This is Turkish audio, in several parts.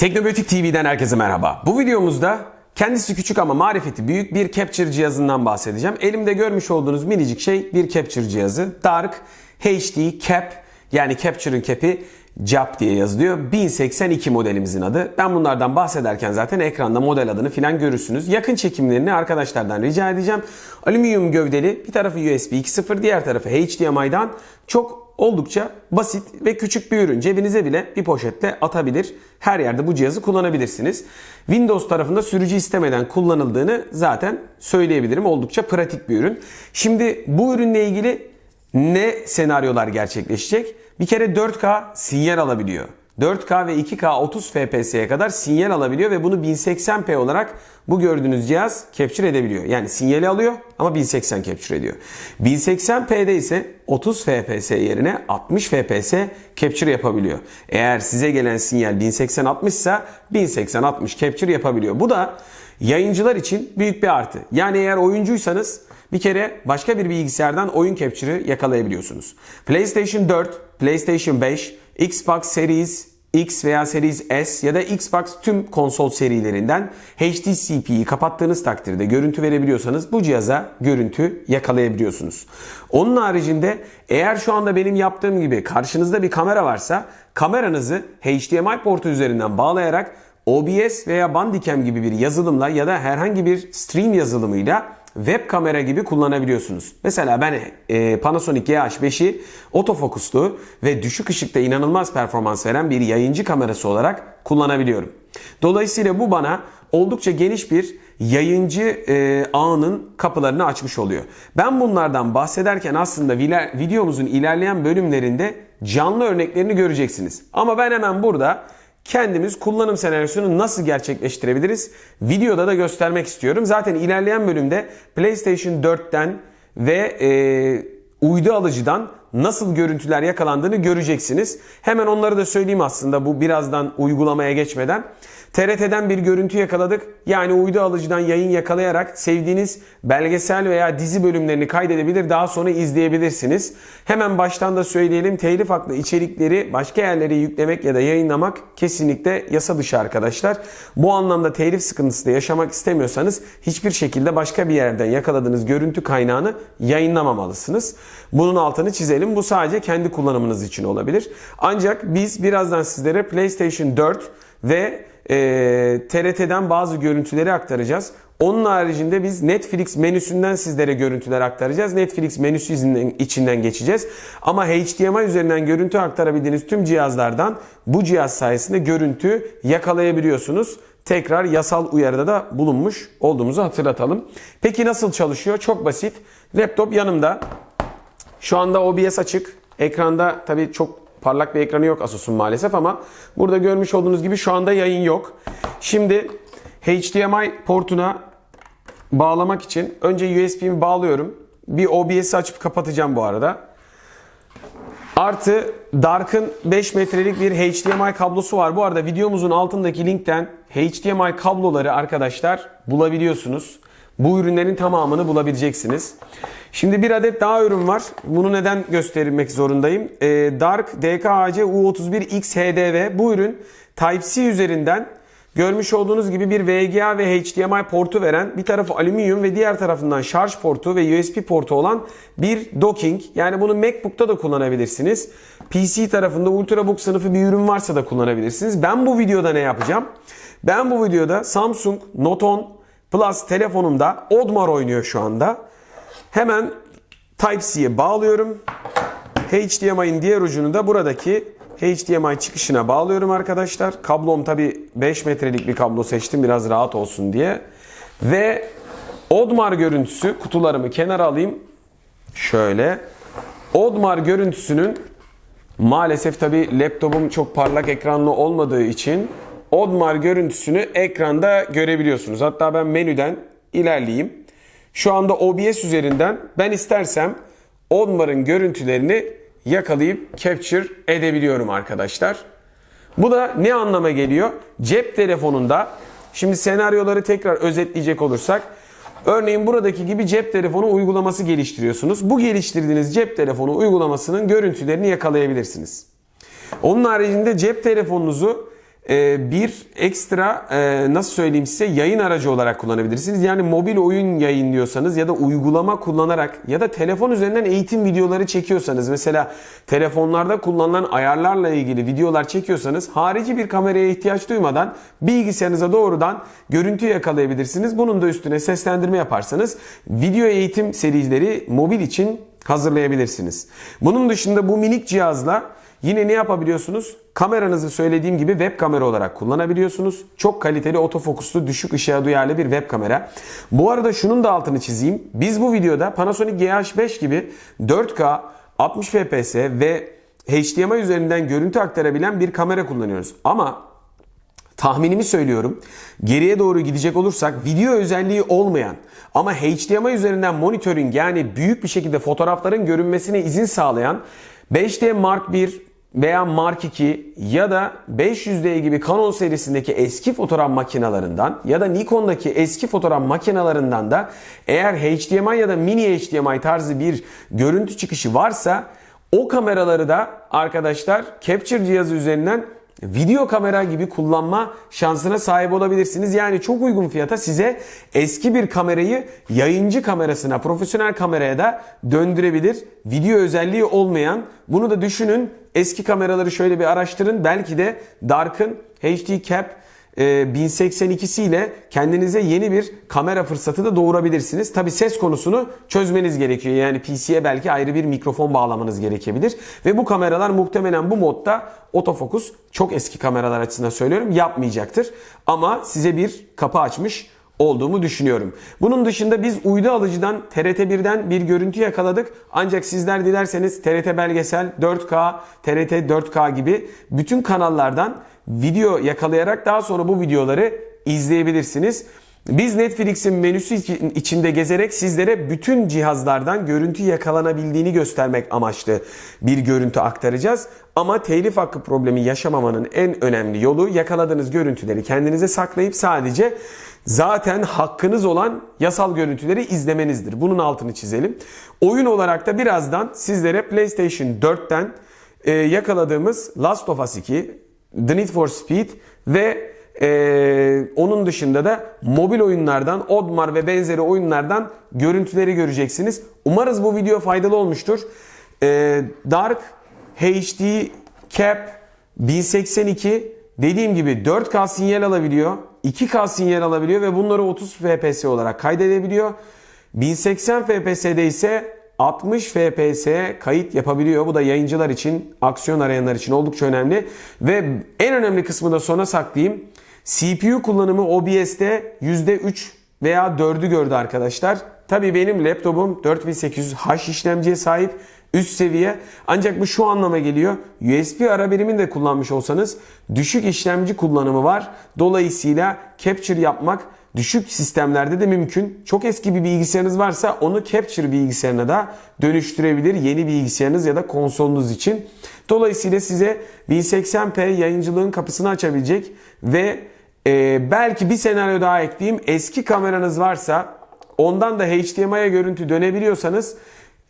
Teknobiyotik TV'den herkese merhaba. Bu videomuzda kendisi küçük ama marifeti büyük bir capture cihazından bahsedeceğim. Elimde görmüş olduğunuz minicik şey bir capture cihazı. Dark HD Cap yani Capture'ın cap'i JAP diye yazılıyor. 1082 modelimizin adı. Ben bunlardan bahsederken zaten ekranda model adını filan görürsünüz. Yakın çekimlerini arkadaşlardan rica edeceğim. Alüminyum gövdeli bir tarafı USB 2.0 diğer tarafı HDMI'dan çok oldukça basit ve küçük bir ürün. Cebinize bile bir poşetle atabilir. Her yerde bu cihazı kullanabilirsiniz. Windows tarafında sürücü istemeden kullanıldığını zaten söyleyebilirim. Oldukça pratik bir ürün. Şimdi bu ürünle ilgili ne senaryolar gerçekleşecek? Bir kere 4K sinyal alabiliyor. 4K ve 2K 30 FPS'ye kadar sinyal alabiliyor ve bunu 1080p olarak bu gördüğünüz cihaz capture edebiliyor. Yani sinyali alıyor ama 1080 capture ediyor. 1080p'de ise 30 FPS yerine 60 FPS capture yapabiliyor. Eğer size gelen sinyal 1080 60 ise 1080 60 capture yapabiliyor. Bu da yayıncılar için büyük bir artı. Yani eğer oyuncuysanız bir kere başka bir bilgisayardan oyun capture'ı yakalayabiliyorsunuz. PlayStation 4, PlayStation 5, Xbox Series X veya Series S ya da Xbox tüm konsol serilerinden HDCP'yi kapattığınız takdirde görüntü verebiliyorsanız bu cihaza görüntü yakalayabiliyorsunuz. Onun haricinde eğer şu anda benim yaptığım gibi karşınızda bir kamera varsa kameranızı HDMI portu üzerinden bağlayarak OBS veya Bandicam gibi bir yazılımla ya da herhangi bir stream yazılımıyla web kamera gibi kullanabiliyorsunuz. Mesela ben e, Panasonic GH5'i otofokuslu ve düşük ışıkta inanılmaz performans veren bir yayıncı kamerası olarak kullanabiliyorum. Dolayısıyla bu bana oldukça geniş bir yayıncı e, ağının kapılarını açmış oluyor. Ben bunlardan bahsederken aslında videomuzun ilerleyen bölümlerinde canlı örneklerini göreceksiniz. Ama ben hemen burada kendimiz kullanım senaryosunu nasıl gerçekleştirebiliriz videoda da göstermek istiyorum. Zaten ilerleyen bölümde PlayStation 4'ten ve e, uydu alıcıdan nasıl görüntüler yakalandığını göreceksiniz. Hemen onları da söyleyeyim aslında bu birazdan uygulamaya geçmeden. TRT'den bir görüntü yakaladık. Yani uydu alıcıdan yayın yakalayarak sevdiğiniz belgesel veya dizi bölümlerini kaydedebilir daha sonra izleyebilirsiniz. Hemen baştan da söyleyelim telif haklı içerikleri başka yerlere yüklemek ya da yayınlamak kesinlikle yasa dışı arkadaşlar. Bu anlamda telif sıkıntısı da yaşamak istemiyorsanız hiçbir şekilde başka bir yerden yakaladığınız görüntü kaynağını yayınlamamalısınız. Bunun altını çizelim. Bu sadece kendi kullanımınız için olabilir. Ancak biz birazdan sizlere PlayStation 4 ve e, TRT'den bazı görüntüleri aktaracağız. Onun haricinde biz Netflix menüsünden sizlere görüntüler aktaracağız. Netflix menüsü içinden geçeceğiz. Ama HDMI üzerinden görüntü aktarabildiğiniz tüm cihazlardan bu cihaz sayesinde görüntü yakalayabiliyorsunuz. Tekrar yasal uyarıda da bulunmuş olduğumuzu hatırlatalım. Peki nasıl çalışıyor? Çok basit. Laptop yanımda. Şu anda OBS açık. Ekranda tabii çok parlak bir ekranı yok Asus'un maalesef ama burada görmüş olduğunuz gibi şu anda yayın yok. Şimdi HDMI portuna bağlamak için önce USB'mi bağlıyorum. Bir OBS'i açıp kapatacağım bu arada. Artı Dark'ın 5 metrelik bir HDMI kablosu var. Bu arada videomuzun altındaki linkten HDMI kabloları arkadaşlar bulabiliyorsunuz. Bu ürünlerin tamamını bulabileceksiniz. Şimdi bir adet daha ürün var. Bunu neden göstermek zorundayım? Ee, Dark DKAC U31 X HDV. Bu ürün Type-C üzerinden görmüş olduğunuz gibi bir VGA ve HDMI portu veren bir tarafı alüminyum ve diğer tarafından şarj portu ve USB portu olan bir docking. Yani bunu MacBook'ta da kullanabilirsiniz. PC tarafında Ultrabook sınıfı bir ürün varsa da kullanabilirsiniz. Ben bu videoda ne yapacağım? Ben bu videoda Samsung Note 10 Plus telefonumda Odmar oynuyor şu anda. Hemen Type-C'ye bağlıyorum. HDMI'nin diğer ucunu da buradaki HDMI çıkışına bağlıyorum arkadaşlar. Kablom tabi 5 metrelik bir kablo seçtim biraz rahat olsun diye. Ve Odmar görüntüsü kutularımı kenara alayım. Şöyle. Odmar görüntüsünün maalesef tabi laptopum çok parlak ekranlı olmadığı için Odmar görüntüsünü ekranda görebiliyorsunuz. Hatta ben menüden ilerleyeyim. Şu anda OBS üzerinden ben istersem Odmar'ın görüntülerini yakalayıp capture edebiliyorum arkadaşlar. Bu da ne anlama geliyor? Cep telefonunda şimdi senaryoları tekrar özetleyecek olursak Örneğin buradaki gibi cep telefonu uygulaması geliştiriyorsunuz. Bu geliştirdiğiniz cep telefonu uygulamasının görüntülerini yakalayabilirsiniz. Onun haricinde cep telefonunuzu bir ekstra e, nasıl söyleyeyim size yayın aracı olarak kullanabilirsiniz. Yani mobil oyun yayınlıyorsanız ya da uygulama kullanarak ya da telefon üzerinden eğitim videoları çekiyorsanız mesela telefonlarda kullanılan ayarlarla ilgili videolar çekiyorsanız harici bir kameraya ihtiyaç duymadan bilgisayarınıza doğrudan görüntü yakalayabilirsiniz. Bunun da üstüne seslendirme yaparsanız video eğitim serileri mobil için hazırlayabilirsiniz. Bunun dışında bu minik cihazla Yine ne yapabiliyorsunuz? Kameranızı söylediğim gibi web kamera olarak kullanabiliyorsunuz. Çok kaliteli otofokuslu düşük ışığa duyarlı bir web kamera. Bu arada şunun da altını çizeyim. Biz bu videoda Panasonic GH5 gibi 4K 60 fps ve HDMI üzerinden görüntü aktarabilen bir kamera kullanıyoruz. Ama tahminimi söylüyorum. Geriye doğru gidecek olursak video özelliği olmayan ama HDMI üzerinden monitörün yani büyük bir şekilde fotoğrafların görünmesine izin sağlayan 5D Mark 1 veya Mark 2 ya da 500D gibi Canon serisindeki eski fotoğraf makinalarından ya da Nikon'daki eski fotoğraf makinalarından da eğer HDMI ya da mini HDMI tarzı bir görüntü çıkışı varsa o kameraları da arkadaşlar Capture cihazı üzerinden video kamera gibi kullanma şansına sahip olabilirsiniz. Yani çok uygun fiyata size eski bir kamerayı yayıncı kamerasına, profesyonel kameraya da döndürebilir. Video özelliği olmayan bunu da düşünün. Eski kameraları şöyle bir araştırın. Belki de Dark'ın HD Cap 1082'si ile kendinize yeni bir kamera fırsatı da doğurabilirsiniz. Tabi ses konusunu çözmeniz gerekiyor. Yani PC'ye belki ayrı bir mikrofon bağlamanız gerekebilir. Ve bu kameralar muhtemelen bu modda otofokus çok eski kameralar açısından söylüyorum yapmayacaktır. Ama size bir kapı açmış olduğumu düşünüyorum. Bunun dışında biz uydu alıcıdan TRT1'den bir görüntü yakaladık. Ancak sizler dilerseniz TRT belgesel, 4K, TRT 4K gibi bütün kanallardan video yakalayarak daha sonra bu videoları izleyebilirsiniz. Biz Netflix'in menüsü içinde gezerek sizlere bütün cihazlardan görüntü yakalanabildiğini göstermek amaçlı bir görüntü aktaracağız. Ama telif hakkı problemi yaşamamanın en önemli yolu yakaladığınız görüntüleri kendinize saklayıp sadece zaten hakkınız olan yasal görüntüleri izlemenizdir. Bunun altını çizelim. Oyun olarak da birazdan sizlere PlayStation 4'ten e, yakaladığımız Last of Us 2, The Need for Speed ve ee, onun dışında da mobil oyunlardan, Odmar ve benzeri oyunlardan görüntüleri göreceksiniz. Umarız bu video faydalı olmuştur. Ee, Dark HD Cap 1082 dediğim gibi 4K sinyal alabiliyor, 2K sinyal alabiliyor ve bunları 30 fps olarak kaydedebiliyor. 1080 fps'de ise 60 fps kayıt yapabiliyor. Bu da yayıncılar için, aksiyon arayanlar için oldukça önemli. Ve en önemli kısmı da sona saklayayım. CPU kullanımı OBS'te %3 veya 4'ü gördü arkadaşlar. Tabi benim laptopum 4800H işlemciye sahip üst seviye. Ancak bu şu anlama geliyor. USB ara birimini de kullanmış olsanız düşük işlemci kullanımı var. Dolayısıyla capture yapmak düşük sistemlerde de mümkün. Çok eski bir bilgisayarınız varsa onu capture bilgisayarına da dönüştürebilir yeni bilgisayarınız ya da konsolunuz için. Dolayısıyla size 1080p yayıncılığın kapısını açabilecek ve e, belki bir senaryo daha ekleyeyim. Eski kameranız varsa ondan da HDMI'ye görüntü dönebiliyorsanız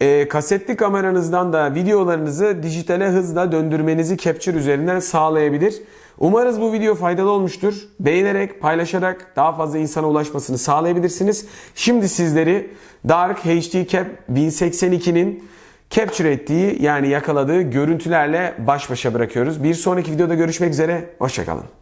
e, kasetli kameranızdan da videolarınızı dijitale hızla döndürmenizi Capture üzerinden sağlayabilir. Umarız bu video faydalı olmuştur. Beğenerek, paylaşarak daha fazla insana ulaşmasını sağlayabilirsiniz. Şimdi sizleri Dark HD Cap 1082'nin capture ettiği yani yakaladığı görüntülerle baş başa bırakıyoruz. Bir sonraki videoda görüşmek üzere. Hoşçakalın.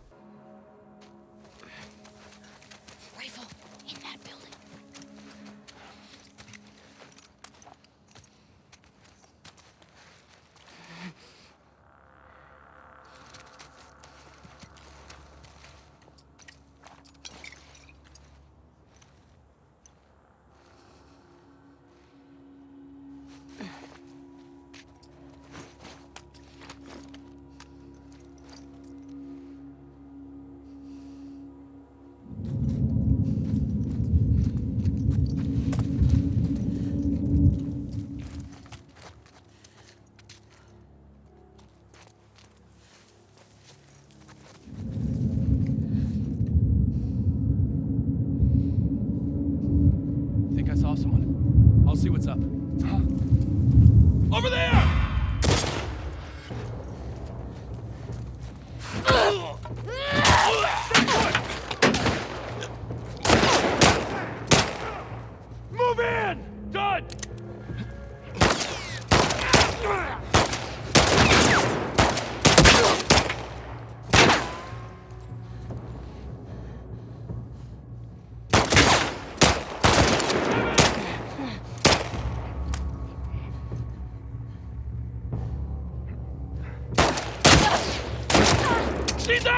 Ugh! 立正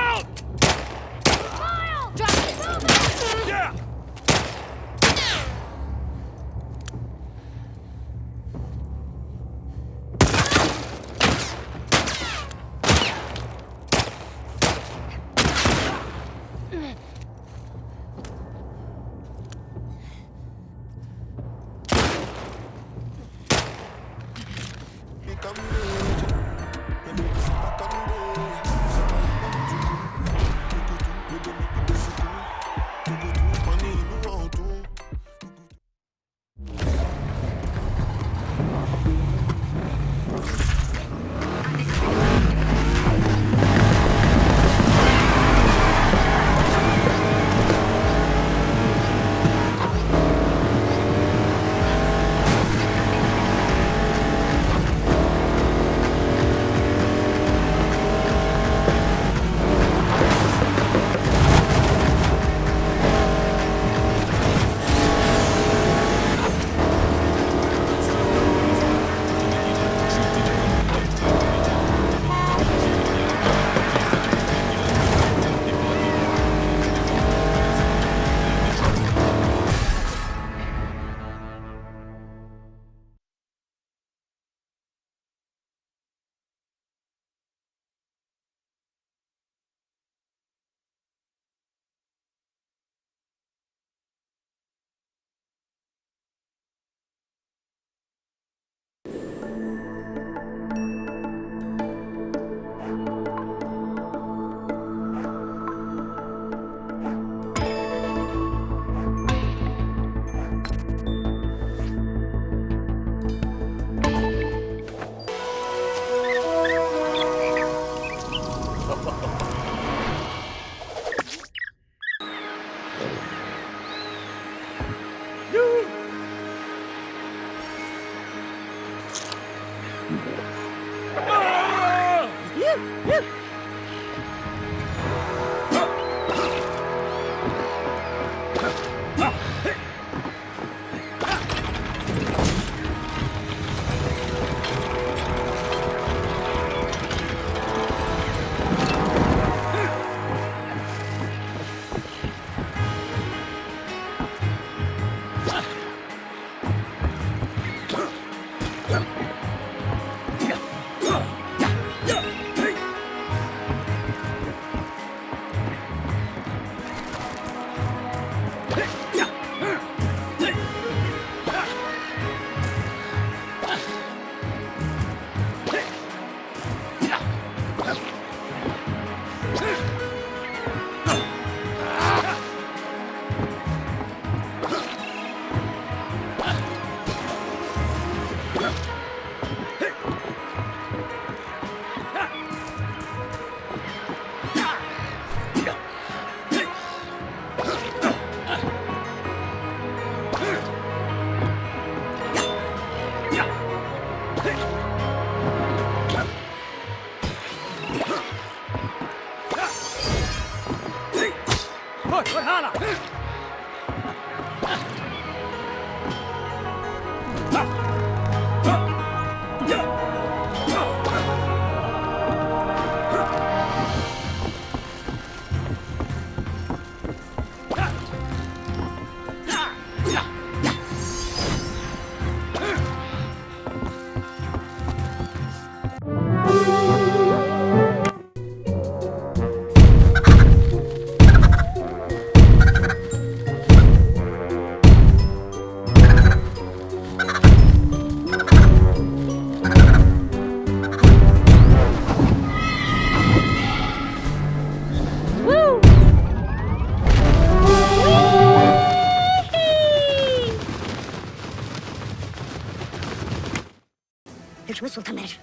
Hükmü sultan verir.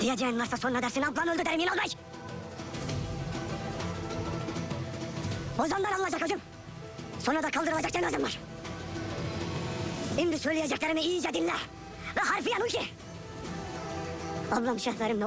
Diyeceğin varsa sonra dersin ablan öldü derim Bey. Ozanlar alınacak hocam. Sonra da kaldırılacak cenazem var. Şimdi söyleyeceklerimi iyice dinle. Ve harfiyen uy ki. Ablam şehlerimle